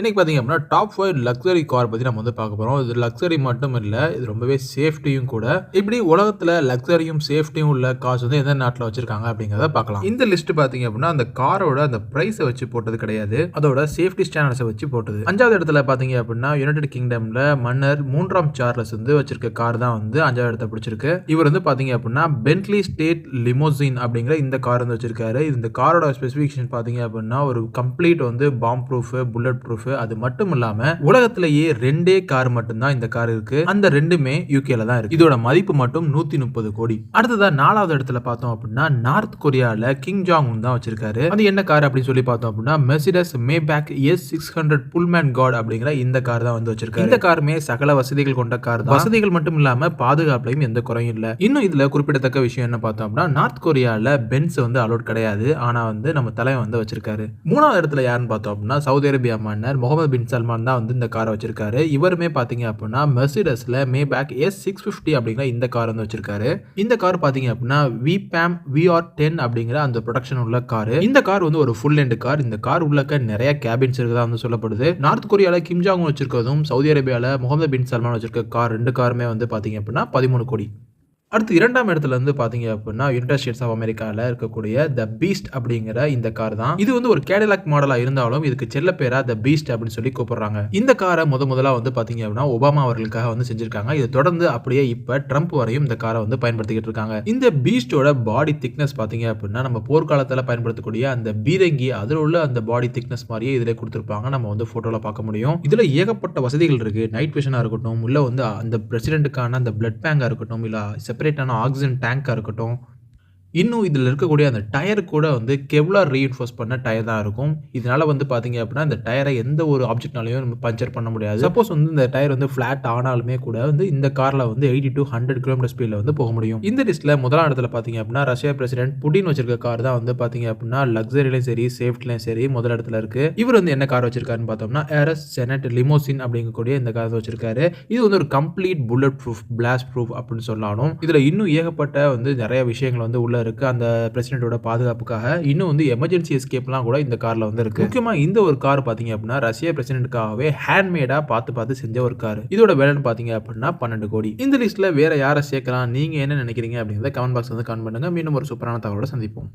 இன்னைக்கு பார்த்திங்க அப்படின்னா டாப் ஃபைவ் லக்ஸரி கார் பற்றி நம்ம வந்து பார்க்க போகிறோம் இது லக்ஸரி மட்டும் இல்லை இது ரொம்பவே சேஃப்டியும் கூட. இப்படி உலகத்தில் லக்ஸரியும் சேஃப்டியும் உள்ள கார்ஸ் வந்து எந்த நாட்டில் வச்சிருக்காங்க அப்படிங்கிறத பார்க்கலாம். இந்த லிஸ்ட் பார்த்திங்க அப்படின்னா அந்த காரோட அந்த ப்ரைஸை வச்சு போட்டது கிடையாது. அதோட சேஃப்டி ஸ்டாண்டர்ட்ஸை வச்சு போட்டது. அஞ்சாவது இடத்துல பார்த்தீங்க அப்படின்னா யுனைடெட் கிங்டம்ல மன்னர் மூன்றாம் சார்லஸ் வந்து வச்சிருக்க கார் தான் வந்து அஞ்சாவது இடத்த பிடிச்சிருக்கு. இவர் வந்து பார்த்தீங்க அப்படின்னா பென்ட்லி ஸ்டேட் லிமோசின் அப்படிங்கிற இந்த கார் வந்து வச்சிருக்காரு. இந்த காரோட ஸ்பெசிஃபிகேஷன் பார்த்தீங்க அப்படின்னா ஒரு கம்ப்ளீட் வந்து பாம் ப்ரூஃப் புல்லட் ப்ரூஃப் அது மட்டும் இல்லாம உலகத்திலேயே ரெண்டே கார் மட்டும்தான் இந்த கார் இருக்கு. அந்த ரெண்டுமே யூகேல தான் இருக்கு. இதோட மதிப்பு மட்டும் நூத்தி முப்பது கோடி. அடுத்ததா நாலாவது இடத்துல பார்த்தோம் அப்படின்னா நார்த் கொரியால கிங் ஜாங் உன் தான் வச்சிருக்காரு. அது என்ன கார் அப்படின்னு சொல்லி பார்த்தோம் அப்படின்னா Mercedes Maybach S six hundred Pullman guard அப்படிங்கிற இந்த கார் தான் வந்து வச்சிருக்காரு. இந்த காருமே சகல வசதிகள் கொண்ட கார் தான். வசதிகள் மட்டும் இல்லாம பாதுகாப்புலையும் எந்த குறையும் இல்ல. இன்னும் இதுல குறிப்பிடத்தக்க விஷயம் என்ன பார்த்தோம் அப்படின்னா நார்த் கொரியால பென்ஸ் வந்து அலோட் கிடையாது. ஆனா வந்து நம்ம தலைவன் வந்து வச்சிருக்காரு. மூணாவது இடத்துல யாருன்னு பார்த்தோம் அப்படின்னா சவுதி அரேபியா மன்னர் முகமது பின் சல்மான் தான் வந்து இந்த காரை வச்சிருக்காரு. இவருமே பார்த்தீங்க அப்படின்னா மெர்சிடஸில் Maybach S six fifty அப்படிங்கிற இந்த கார் வந்து வச்சிருக்காரு. இந்த கார் பார்த்தீங்க அப்படின்னா வி பேம் விஆர் டென் அப்படிங்கிற அந்த ப்ரொடக்ஷன் உள்ள கார். இந்த கார் வந்து ஒரு ஃபுல் எண்ட் கார். இந்த கார் உள்ளக்க நிறைய கேபின்ஸ் இருக்குதா வந்து சொல்லப்படுது. நார்த் கொரியால கிம்ஜாங் வச்சிருக்கிறதும் சவுதி அரேபியால முகமது பின் சல்மான் வச்சிருக்க கார் ரெண்டு காருமே வந்து பார்த்தீங்க அப்படின்னா பதிமூணு கோடி. அடுத்து இரண்டாம் இடத்துல வந்து பார்த்தீங்க அப்படின்னா யுனைடெட் ஸ்டேட்ஸ் ஆஃப் அமெரிக்காவில் இருக்கக்கூடிய த பீஸ்ட் அப்படிங்கிற இந்த கார் தான். இது வந்து ஒரு கேடலாக் மாடலாக இருந்தாலும் இதுக்கு செல்ல பேரா த பீஸ்ட் அப்படின்னு சொல்லி கூப்பிடுறாங்க. இந்த காரை முத முதலாக வந்து பார்த்தீங்க அப்படின்னா ஒபாமா அவர்களுக்காக வந்து செஞ்சிருக்காங்க. இது தொடர்ந்து அப்படியே இப்போ ட்ரம்ப் வரையும் இந்த காரை வந்து பயன்படுத்திக்கிட்டு இருக்காங்க. இந்த பீஸ்டோட பாடி திக்னஸ் பார்த்தீங்க அப்படின்னா நம்ம போர்க்காலத்தில் பயன்படுத்தக்கூடிய அந்த பீரங்கி அதில் உள்ள அந்த பாடி திக்னஸ் மாதிரியே இதில் கொடுத்துருப்பாங்க. நம்ம வந்து ஃபோட்டோவில் பார்க்க முடியும். இதில் ஏகப்பட்ட வசதிகள் இருக்கு. நைட் விஷனாக இருக்கட்டும் இல்லை வந்து அந்த பிரசிடென்ட்டுக்கான அந்த பிளட் பேங்காக இருக்கட்டும் இல்லை செப்பரேட்டான ஆக்சிஜன் டேங்காக இருக்கட்டும் இன்னும் இதில் இருக்கக்கூடிய அந்த டயர் கூட வந்து கெவ்லார் ரீஇன்ஃபோர்ஸ் பண்ண டயர் தான் இருக்கும். இதனால் வந்து பார்த்தீங்க அப்படின்னா இந்த டயரை எந்த ஒரு ஆப்ஜெக்ட்னாலையும் நம்ம பஞ்சர் பண்ண முடியாது. சப்போஸ் வந்து இந்த டயர் வந்து ஃப்ளாட் ஆனாலுமே கூட வந்து இந்த காரில் வந்து எயிட்டி டு ஹண்ட்ரட் கிலோமீட்டர் ஸ்பீடில் வந்து போக முடியும். இந்த லிஸ்ட்டில் முதலாம் இடத்துல பார்த்தீங்க அப்படின்னா ரஷ்யா பிரசிடென்ட் புடின் வச்சிருக்க கார் தான் வந்து பார்த்தீங்க அப்படின்னா லக்ஸரிலையும் சரி சேஃப்டிலையும் சரி முதல் இடத்துல இருக்கு. இவர் வந்து என்ன கார் வச்சிருக்காருன்னு பார்த்தோம்னா ஏரஸ் செனட் லிமோசின் அப்படிங்கக்கூடிய இந்த கார் வச்சிருக்காரு. இது வந்து ஒரு complete bullet proof blast proof அப்படின்னு சொன்னாலும் இதில் இன்னும் ஏகப்பட்ட வந்து நிறைய விஷயங்கள் வந்து உள்ள இருக்கு அந்த பிரசிடென்ட்டோட பாதுகாப்புக்காக. இன்னும் வந்து எமர்ஜென்சி எஸ்கேப்லாம் கூட இந்த காரில் வந்து இருக்கு முக்கியமாக இந்த ஒரு கார் பார்த்தீங்க அப்படின்னா ரஷ்ய பிரசிடென்ட்காகவே ஹேண்ட்மேடாக பார்த்து பார்த்து செஞ்ச ஒரு கார் இதோட விலைன்னு பார்த்தீங்க அப்படின்னா பன்னெண்டு கோடி. இந்த லிஸ்ட்டில் வேற யாரை சேர்க்கலாம்? நீங்கள் என்ன நினைக்கிறீங்க அப்படிங்கிறத கமெண்ட் பாக்ஸ் வந்து கமெண்ட் பண்ணுங்கள் மீண்டும் ஒரு சூப்பரான தகவலோட சந்திப்போம்.